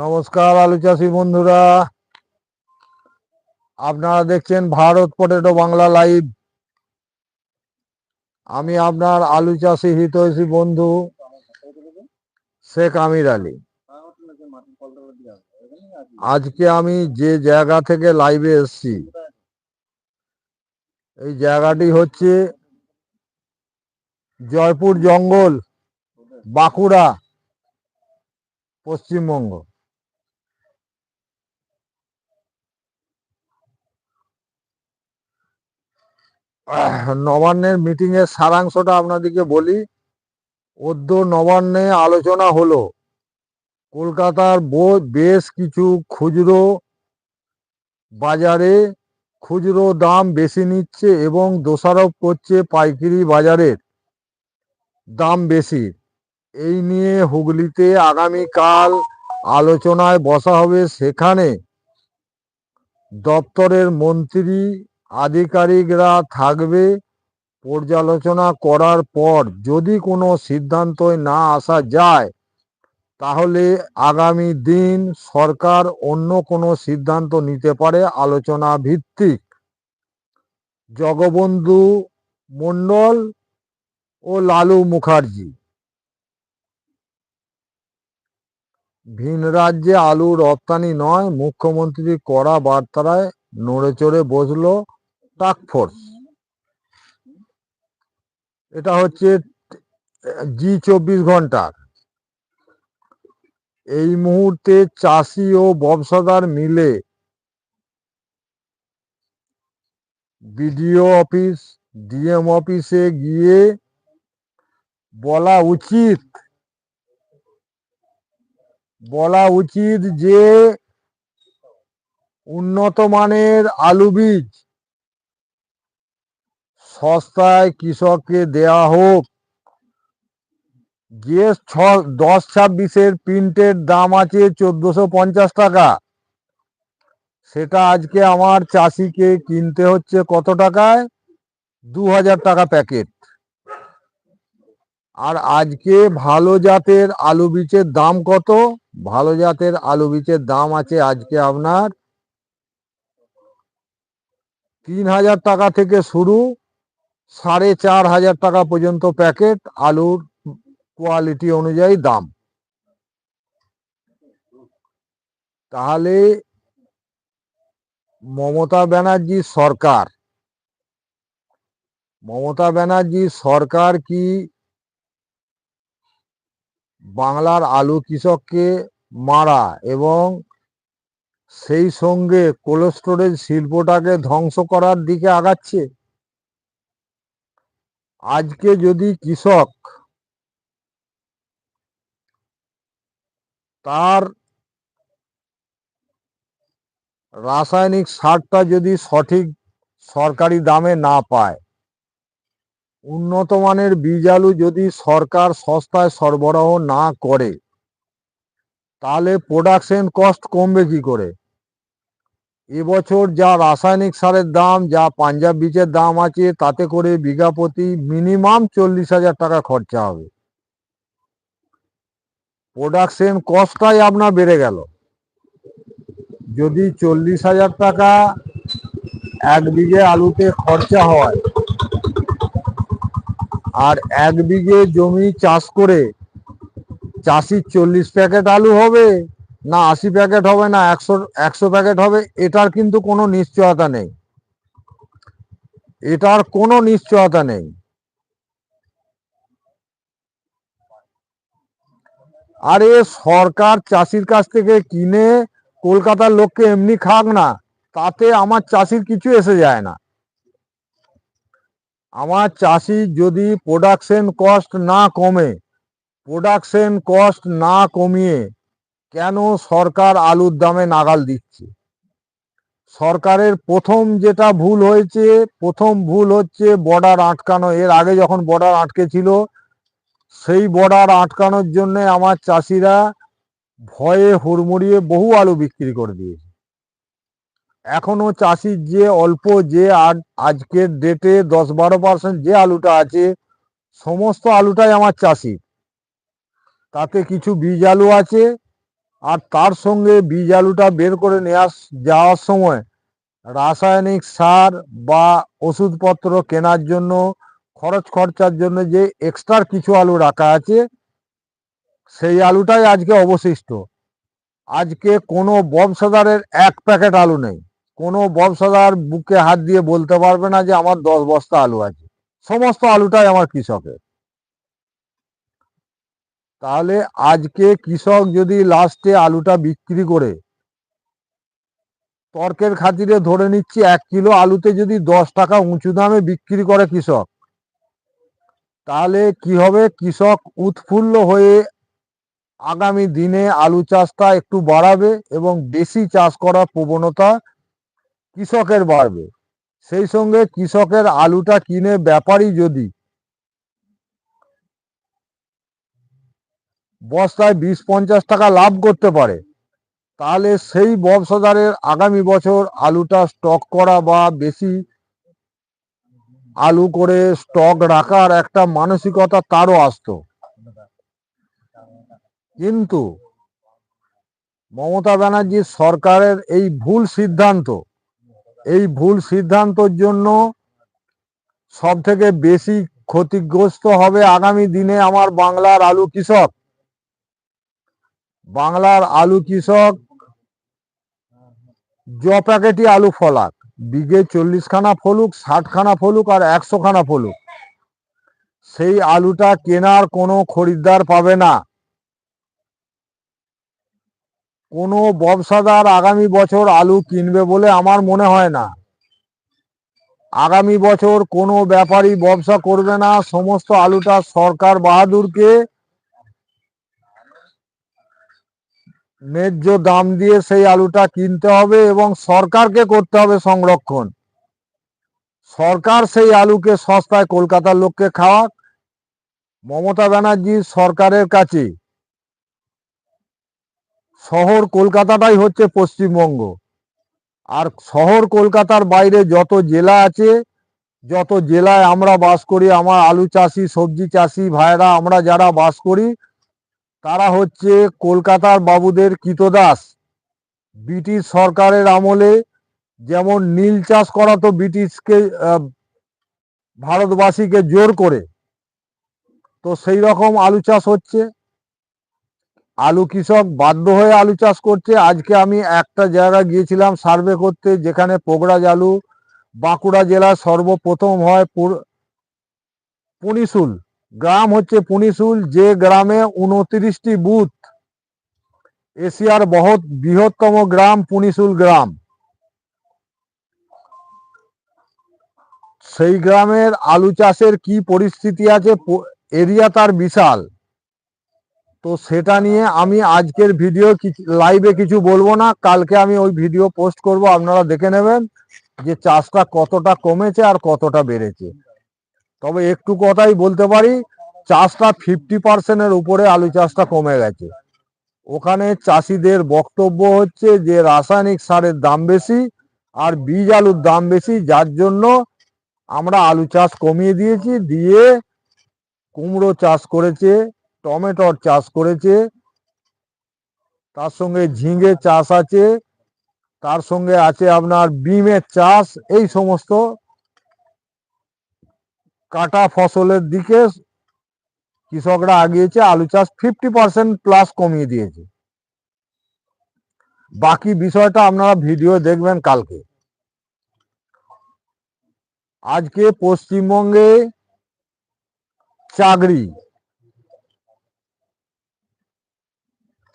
নমস্কার আলু চাষি বন্ধুরা। আপনারা দেখছেন ভারত পটেটো বাংলা লাইভ। আমি আপনার আলু চাষি হিতৈষী বন্ধু শেখ আমির আলী। আজকে আমি যে জায়গা থেকে লাইভে এসছি, এই জায়গাটি হচ্ছে জয়পুর জঙ্গল, বাঁকুড়া, পশ্চিমবঙ্গ। নবান্নের মিটিং এর সারাংশটা আপনাদেরকে বলি। অদ্য নবান্নে আলোচনা হলো। কলকাতার বেশ কিছু খুচরো বাজারে খুচরো দাম বেশি নিচ্ছে এবং দোষারোপ করছে পাইকারি বাজারের দাম বেশি। এই নিয়ে হুগলিতে আগামীকাল আলোচনায় বসা হবে। সেখানে দপ্তরের মন্ত্রী আধিকারিকরা থাকবে পর্যালোচনা করার পর যদি কোনো সিদ্ধান্তয় না আসা যায়, তাহলে আগামী দিন সরকার অন্য কোনো সিদ্ধান্ত নিতে পারে আলোচনা ভিত্তিক। জগবন্ধু মণ্ডল ও লালু মুখার্জি। ভিন রাজ্যে আলু রপ্তানি নয়, মুখ্যমন্ত্রী কড়া বার্তায় নড়ে চড়ে বসল টাস্কফোর্স এটা হচ্ছে জি চব্বিশ ঘণ্টার এই মুহূর্তে চাষি ও ব্যবসাদার মিলে বিডিও অফিস, ডিএম অফিসে গিয়ে বলা উচিত বলা উচিত যে উন্নত মানের আলু বীজ সস্তায় কৃষককে দেয়া হোক। যে ছ, দশ ছাব্বিশের প্রিন্টের দাম আছে চোদ্দশো পঞ্চাশ টাকা। সেটা আজকে আমার চাষিকে কিনতে হচ্ছে কত টাকায়? দু হাজার টাকা প্যাকেট। আর আজকে ভালো জাতের আলু বীজের দাম কত? ভালো জাতের আলু বীজের দাম আছে আজকে আপনার তিন হাজার টাকা থেকে শুরু। সাড়ে চার হাজার টাকা পর্যন্ত প্যাকেট আলুর কোয়ালিটি অনুযায়ী দাম। তাহলে মমতা ব্যানার্জি সরকার, মমতা ব্যানার্জি সরকার কি বাংলার আলু কৃষককে মারা এবং সেই সঙ্গে কোল্ড স্টোরেজ শিল্পটাকে ধ্বংস করার দিকে আগাচ্ছে? আজকে যদি কৃষক তার রাসায়নিক সারটা যদি সঠিক সরকারি দামে না পায়, উন্নত মানের বীজ আলু যদি সরকার সস্তায় সরবরাহ না করে, তাহলে প্রোডাকশন কস্ট কমবে কি করে? এবছর যা রাসায়নিক সারের দাম, যা পাঞ্জাব বীজের দাম আছে, তাতে করে বিঘা প্রতি মিনিমাম চল্লিশ হাজার টাকা খরচা হবে। প্রোডাকশন কস্টটাই আপনার বেড়ে গেল। যদি চল্লিশ হাজার টাকা এক বিঘে আলুতে খরচা হয় আর এক বিঘে জমি চাষ করে চাষির চল্লিশ প্যাকেট আলু হবে না, আশি প্যাকেট হবে না, একশো একশো প্যাকেট হবে, এটার কিন্তু কোনো নিশ্চয়তা নেই। এটার কোনো নিশ্চয়তা নেই। আরে, সরকার চাষির কাছ থেকে কিনে কলকাতার লোককে এমনি খাক না, তাতে আমার চাষির কিছু এসে যায় না। আমার চাষি যদি প্রোডাকশন কস্ট না কমে প্রোডাকশন কস্ট না কমিয়ে কেন সরকার আলুর দামে নাগাল দিচ্ছে? সরকারের প্রথম যেটা ভুল হয়েছে, প্রথম ভুল হচ্ছে বর্ডার আটকানো। এর আগে যখন বর্ডার আটকে ছিল সেই বর্ডার আটকানোর জন্য আমার চাষিরা ভয়ে হুড়মুড়িয়ে বহু আলু বিক্রি করে দিয়েছে। এখনও চাষির যে অল্প যে আজ- আজকের ডেটে দশ বারো পার্সেন্ট যে আলুটা আছে, সমস্ত আলুটাই আমার চাষি তাতে কিছু বীজ আলু আছে আর তার সঙ্গে বীজ আলুটা বের করে নিয়ে আস, যাওয়ার সময় রাসায়নিক সার বা ওষুধপত্র কেনার জন্য, খরচ খরচার জন্য যে এক্সট্রা কিছু আলু রাখা আছে, সেই আলুটাই আজকে অবশিষ্ট। আজকে কোনো ব্যবসাদারের এক প্যাকেট আলু নেই। কোনো ব্যবসাদার বুকে হাত দিয়ে বলতে পারবে না যে আমার দশ বস্তা আলু আছে। সমস্ত আলুটাই আমার কৃষকের। তাহলে আজকে কৃষক যদি লাস্টে আলুটা বিক্রি করে, তর্কের খাতিরে ধরে নিচ্ছি এক কিলো আলুতে যদি দশ টাকা উঁচু দামে বিক্রি করে কৃষক, তাহলে কি হবে? কৃষক উৎফুল্ল হয়ে আগামী দিনে আলু চাষটা একটু বাড়াবে এবং বেশি চাষ করার প্রবণতা কৃষকের বাড়বে। সেই সঙ্গে কৃষকের আলুটা কিনে ব্যাপারী যদি বস্তায় বিশ পঞ্চাশ টাকা লাভ করতে পারে। তাহলে সেই ব্যবসাদারের আগামী বছর আলুটা স্টক করা বা বেশি আলু করে স্টক রাখার একটা মানসিকতা তারও আসতো। কিন্তু মমতা ব্যানার্জির সরকারের এই ভুল সিদ্ধান্ত, এই ভুল সিদ্ধান্তর জন্য সব থেকে বেশি ক্ষতিগ্রস্ত হবে আগামী দিনে আমার বাংলার আলু কৃষক। বাংলার আলু কৃষক, জ প্যাকেটই আলু ফলাক। বিঘে চল্লিশ খানা ফলুক ষাট খানা ফলুক আর একশো খানা ফলুক। সেই আলুটা কেনার কোনো খরিদ্দার পাবে না। কোনো ব্যবসাদার আগামী বছর আলু কিনবে বলে আমার মনে হয় না। আগামী বছর কোনো ব্যাপারী ব্যবসা করবে না। সমস্ত আলুটা সরকার বাহাদুরকে ন্যায্য দাম দিয়ে সেই আলুটা কিনতে হবে এবং সরকারকে করতে হবে সংরক্ষণ। সরকার সেই আলুকে সস্তায় কলকাতার লোককে খাওয়াক। মমতা ব্যানার্জি সরকারের কাছে। শহর কলকাতাটাই হচ্ছে পশ্চিমবঙ্গ। আর শহর কলকাতার বাইরে যত জেলা আছে, যত জেলায় আমরা বাস করি, আমার আলু চাষি, সবজি চাষি, ভাইরা, আমরা যারা বাস করি তারা হচ্ছে কলকাতার বাবুদের কৃতদাস। ব্রিটিশ সরকারের আমলে যেমন নীল চাষ করাতো ব্রিটিশকে ভারতবাসীকে জোর করে, তো সেই রকম আলু চাষ হচ্ছে। আলু কৃষক বাধ্য হয়ে আলু চাষ করছে। আজকে আমি একটা জায়গায় গিয়েছিলাম সার্ভে করতে, যেখানে পোগরাজ আলু বাঁকুড়া জেলার সর্বপ্রথম হয় পুনিশুল। গ্রাম হচ্ছে পুনিশুল, যে গ্রামে উনত্রিশটি বুথ। এশিয়ার বহৎ, বৃহত্তম গ্রাম পুনিশুল গ্রাম। সেই গ্রামের আলু চাষের কি পরিস্থিতি আছে এরিয়া তার বিশাল। তো সেটা নিয়ে আমি আজকের ভিডিও লাইভে কিছু বলব না, কালকে আমি ওই ভিডিও পোস্ট করব, আপনারা দেখে নেবেন যে চাষটা কতটা কমেছে আর কতটা বেড়েছে। তবে একটু কথাই বলতে পারি, চাষটা ফিফটি পার্সেন্টের উপরে আলু চাষটা কমে গেছে। ওখানে চাষিদের বক্তব্য হচ্ছে যে, রাসায়নিক সারের দাম বেশি আর বীজ আলুর দাম বেশি, যার জন্য আমরা আলু চাষ কমিয়ে দিয়েছি, দিয়ে কুমড়ো চাষ করেছে, টমেটোর চাষ করেছে, তার সঙ্গে ঝিঙে চাষ আছে, তার সঙ্গে আছে আপনার বিমের চাষ, এই সমস্ত কাটা ফসলের দিকে কৃষকরা আগিয়েছে, আলু চাষ ফিফটি পার্সেন্ট প্লাস কমিয়ে দিয়েছে। বাকি বিষয়টা আপনারা ভিডিও দেখবেন কালকে। আজকে পশ্চিমবঙ্গে চাকরি।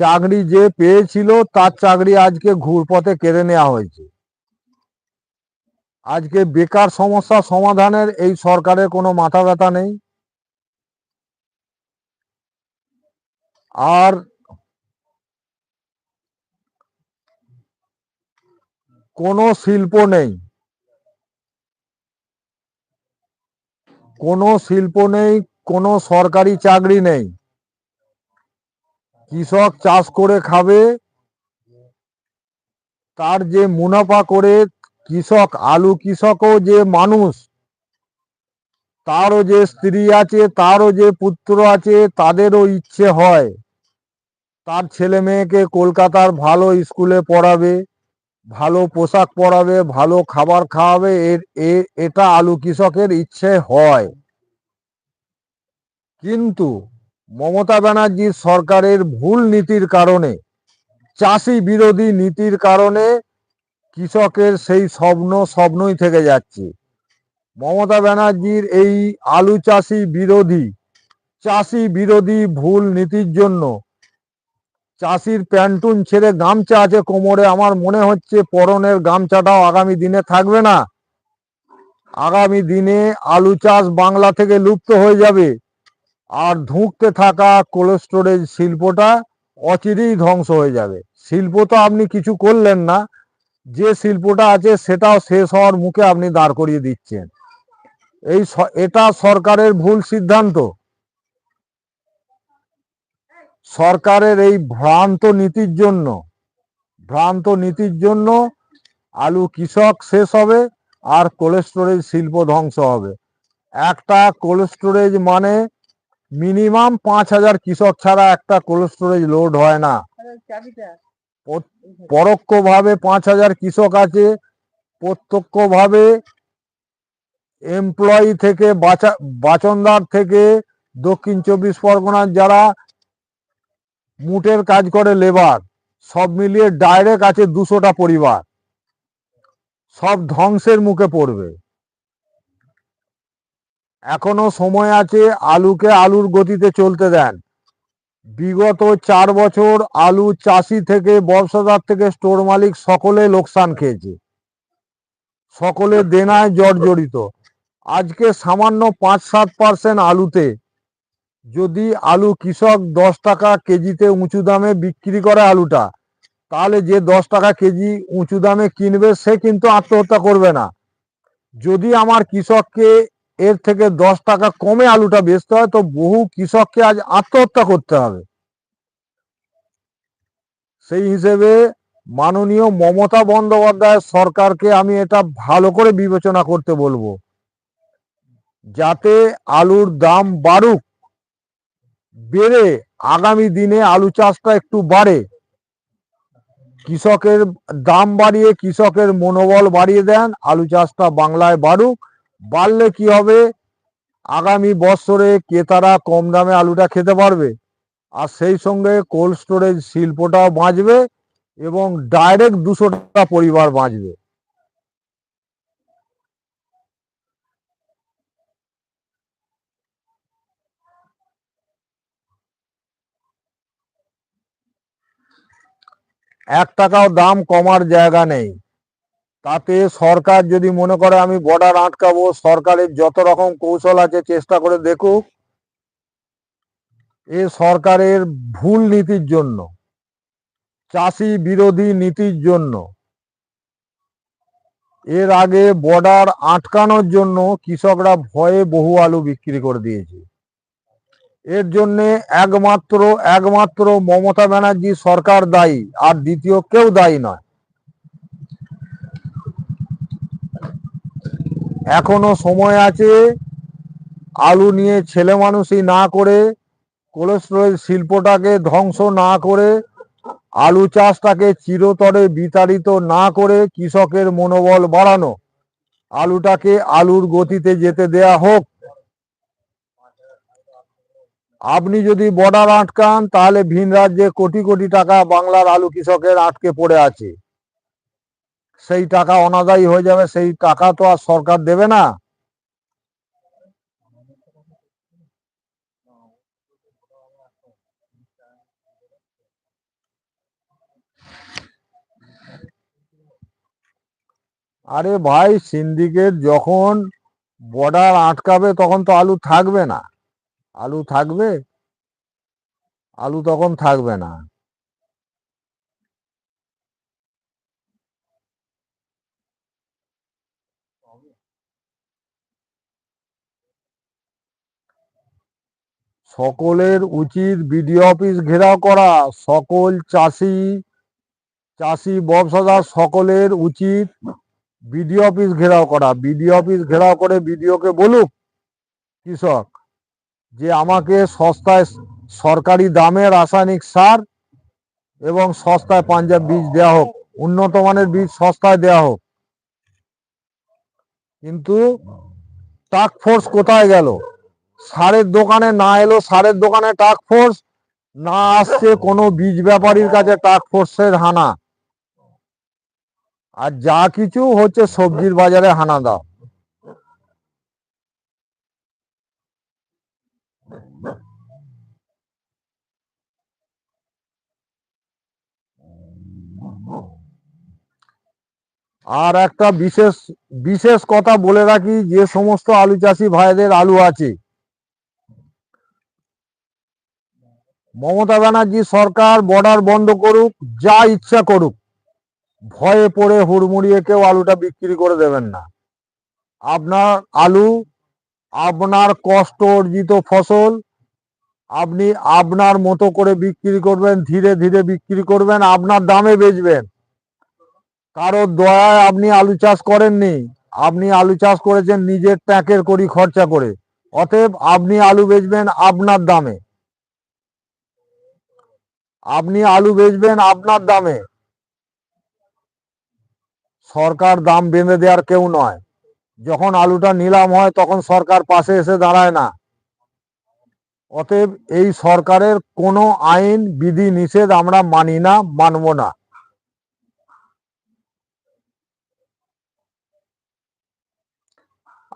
চাকরি যে পেয়েছিল, তার চাকরি আজকে ঘুরপথে কেড়ে নেওয়া হয়েছে। আজকে বেকার সমস্যা সমাধানের এই সরকারের কোনো মাথা ব্যথা নেই। আর কোনো শিল্প নেই। কোনো শিল্প নেই, কোনো সরকারি চাকরি নেই। কৃষক চাষ করে খাবে, তার যে মুনাফা করে কৃষক, আলু কৃষকও যে মানুষ, তারও যে স্ত্রী আছে, তারও যে পুত্র আছে, তাদেরও ইচ্ছে হয়, তার ছেলে মেয়েকে কলকাতার ভালো স্কুলে পড়াবে, ভালো পোশাক পরাবে, ভালো খাবার খাওয়াবে, এর এটা আলু কৃষকের ইচ্ছে হয়। কিন্তু মমতা ব্যানার্জির সরকারের ভুল নীতির কারণে, চাষি বিরোধী নীতির কারণে কৃষকের সেই স্বপ্ন স্বপ্নই থেকে যাচ্ছে। মমতা ব্যানার্জির এই আলু চাষি বিরোধী চাষি বিরোধী ভুল নীতির জন্য চাষির প্যান্টুন ছেড়ে গামছা আছে কোমরে, আমার মনে হচ্ছে পরনের গামছাটাও আগামী দিনে থাকবে না। আগামী দিনে আলু চাষ বাংলা থেকে লুপ্ত হয়ে যাবে। আর ধুঁকতে থাকা কোল্ড স্টোরেজ শিল্পটা অচিরেই ধ্বংস হয়ে যাবে। শিল্প তো আপনি কিছু করলেন না যে শিল্পটা আছে সেটাও শেষ হওয়ার মুখে আপনি দাঁড় করিয়ে দিচ্ছেন। এই এটা সরকারের ভুল সিদ্ধান্ত। সরকারের এই ভ্রান্ত নীতির জন্য, ভ্রান্ত নীতির জন্য আলু কৃষক শেষ হবে আর কোল্ড স্টোরেজ শিল্প ধ্বংস হবে। একটা কোল্ড স্টোরেজ মানে মিনিমাম পাঁচ হাজার কৃষক ছাড়া একটা কোল্ড স্টোরেজ লোড হয় না। পরোক্ষভাবে পাঁচ হাজার কৃষক আছে। প্রত্যক্ষভাবে এমপ্লয়ি থেকে বাচা বাচনদার থেকে দক্ষিণ চব্বিশ পরগনার যারা মুটের কাজ করে লেবার সব মিলিয়ে ডাইরেক্ট আছে দুশোটা পরিবার। সব ধ্বংসের মুখে পড়বে। এখনও সময় আছে আলুকে আলুর গতিতে চলতে দেন। বিগত চার বছর আলু চাষি থেকে, ব্যবসাদার থেকে স্টোর মালিক সকলে লোকসান খেয়েছে। সকলে দেনায় জর্জরিত আজকে সামান্য পাঁচ সাত পার্সেন্ট আলুতে যদি আলু কৃষক দশ টাকা কেজিতে উঁচু দামে বিক্রি করে আলুটা, তাহলে যে দশ টাকা কেজি উঁচু দামে কিনবে, সে কিন্তু আত্মহত্যা করবে না। যদি আমার কৃষককে এর থেকে দশ টাকা কমে আলুটা বেচতে হয়, তো বহু কৃষককে আজ আত্মহত্যা করতে হবে। সেই হিসেবে মাননীয় মমতা বন্দ্যোপাধ্যায় সরকারকে আমি এটা ভালো করে বিবেচনা করতে বলব। যাতে আলুর দাম বাড়ুক, বেড়ে আগামী দিনে আলু চাষটা একটু বাড়ে, কৃষকের দাম বাড়িয়ে কৃষকের মনোবল বাড়িয়ে দেন, আলু চাষটা বাংলায় বাড়ুক বাড়লে কি হবে? আগামী বছরে ক্রেতারা কম দামে আলুটা খেতে পারবে? আর সেই সঙ্গে কোল্ড স্টোরেজ শিল্পটাও বাঁচবে এবং ডাইরেক্ট দুশোটা পরিবার বাঁচবে। এক টাকাও দাম কমার জায়গা নেই। তাতে সরকার যদি মনে করে আমি বর্ডার আটকাবো, সরকারের যত রকম কৌশল আছে চেষ্টা করে দেখুক, এ সরকারের ভুল নীতির জন্য, চাষি বিরোধী নীতির জন্য, এর আগে বর্ডার আটকানোর জন্য কৃষকরা ভয়ে বহু আলু বিক্রি করে দিয়েছে। এর জন্য একমাত্র একমাত্র মমতা ব্যানার্জি সরকার দায়ী, আর দ্বিতীয় কেউ দায়ী নয়। এখনও সময় আছে আলু নিয়ে ছেলে মানুষই না করে কোল্ড স্টোরেজ শিল্পটাকে ধ্বংস না করে আলু চাষটাকে চিরতরে বিতাড়িত না করে কৃষকের মনোবল বাড়ানো। আলুটাকে আলুর গতিতে যেতে দেয়া হোক। আপনি যদি বর্ডার আটকান, তাহলে ভিন রাজ্যে কোটি কোটি টাকা বাংলার আলু কৃষকের আটকে পড়ে আছে। সেই টাকা অনাদায়ী হয়ে যাবে, সেই টাকা তো আর সরকার দেবে না। আরে ভাই, সিন্ডিকেট যখন বর্ডার আটকাবে তখন তো আলু থাকবে না। আলু থাকবে? আলু তখন থাকবে না। সকলের উচিত বিডিও অফিস ঘেরাও করা। সকল চাষি চাষি, ব্যবসাদার সকলের উচিত বিডিও অফিস ঘেরাও করা। বিডিও অফিস ঘেরাও করে বিডিওকে বলুক, কৃষক, যে আমাকে সস্তায় সরকারি দামে রাসায়নিক সার এবং সস্তায় পাঞ্জাব বীজ দেওয়া হোক, উন্নত মানের বীজ সস্তায় দেওয়া হোক। কিন্তু টাক ফোর্স কোথায় গেল? সারের দোকানে না এলো, সারের দোকানে টাক ফোর্স না আসছে কোনো বীজ ব্যাপারীর কাছে টাক ফোর্সের হানা। আর যা কিছু হচ্ছে সবজির বাজারে হানা দাও। আর একটা বিশেষ বিশেষ কথা বলে রাখি, যে সমস্ত আলু চাষি ভাইদের আলু আছে মমতা ব্যানার্জি সরকার বর্ডার বন্ধ করুক, যা ইচ্ছা করুক। ভয়ে পড়ে হুড়মুড়িয়ে কেউ আলুটা বিক্রি করে দেবেন না। আপনার আলু, আপনার কষ্ট অর্জিত ফসল, আপনি আপনার মতো করে বিক্রি করবেন, ধীরে ধীরে বিক্রি করবেন, আপনার দামে বেচবেন। কারোর দয়ায় আপনি আলু চাষ করেননি, আপনি আলু চাষ করেছেন নিজের ট্যাঁকের করি খরচা করে। অতএব আপনি আলু বেচবেন আপনার দামে। আপনি আলু বেচবেন আপনার দামে। সরকার দাম বেঁধে দেওয়ার কেউ নয়। যখন আলুটা নিলাম হয়, তখন সরকার পাশে এসে দাঁড়ায় না। অতএব এই সরকারের কোনো আইন, বিধি, নিষেধ আমরা মানি না, মানব না।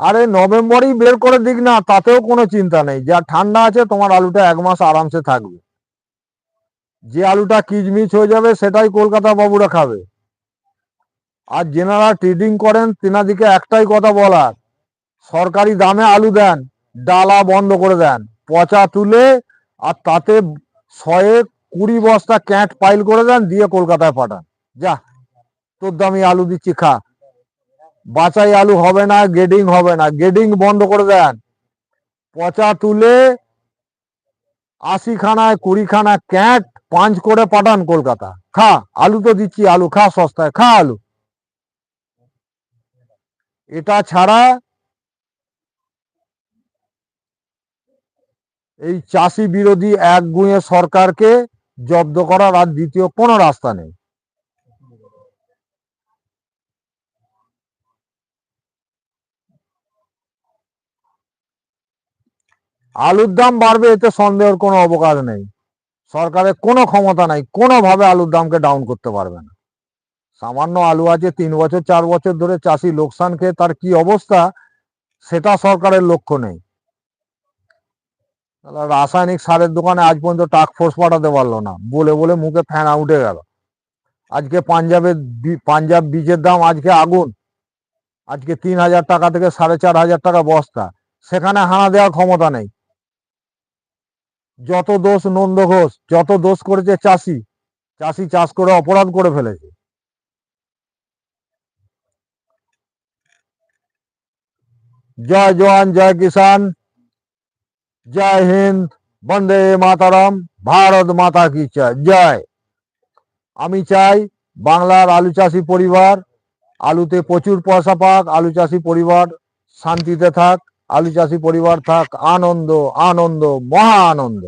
আরে নভেম্বরেই বের করে দিক না, তাতেও কোনো চিন্তা নেই। যা ঠান্ডা আছে, তোমার আলুটা এক মাস আরামসে থাকবে। যে আলুটা কিচমিচ হয়ে যাবে, সেটাই কলকাতা বাবুরা খাবে। আর যেনারা ট্রেডিং করেন তেনাদিকে একটাই কথা বলার, সরকারি দামে আলু দেন, ডালা বন্ধ করে দেন, পচা তুলে আর তাতে শয়ে কুড়ি বস্তা ক্যাট পাইল করে দেন, দিয়ে কলকাতায় পাঠান। যা, তোর দামি আলু দিচ্ছি, খা। বাছাই আলু হবে না, গেডিং হবে না, গেডিং বন্ধ করে দেন। পচা তুলে আশি কুড়িখানা কুড়ি খানা ক্যাট, পাঁচ করে পাঠান কলকাতা। খা, আলু তো দিচ্ছি, আলু খা, সস্তায়, খা আলু। এটা ছাড়া এই চাষি বিরোধী এক গুঁয়ে সরকারকে জব্দ করার আর দ্বিতীয় কোনো রাস্তা নেই। আলুর দাম বাড়বে, এতে সন্দেহের কোনো অবকাশ নেই। সরকারের কোনো ক্ষমতা নাই, কোনোভাবে আলুর দামকে ডাউন করতে পারবে না। সামান্য আলু আছে, তিন বছর, চার বছর ধরে চাষি লোকসান খেয়ে তার কি অবস্থা, সেটা সরকারের লক্ষ্য নেই। রাসায়নিক সারের দোকানে আজ পর্যন্ত টাক ফোর্স পাঠাতে পারল না। বলে বলে মুখে ফেনা উঠে গেল। আজকে পাঞ্জাবের পাঞ্জাব বীজের দাম আজকে আগুন। আজকে তিন হাজার টাকা থেকে সাড়ে চার হাজার টাকা বস্তা। সেখানে হানা দেওয়ার ক্ষমতা নেই। যত দোষ নন্দ ঘোষ, যত দোষ করেছে চাষি চাষি চাষ করে অপরাধ করে ফেলেছে। জয় জওয়ান, জয় কিষান জয় হিন্দ, বন্দে মাতারাম, ভারত মাতা কি জয়। আমি চাই বাংলার আলু চাষি পরিবার, আলুতে প্রচুর পয়সা পাক, আলু চাষি পরিবার শান্তিতে থাক। আলু চাষি পরিবার থাক আনন্দ আনন্দ মহা আনন্দ।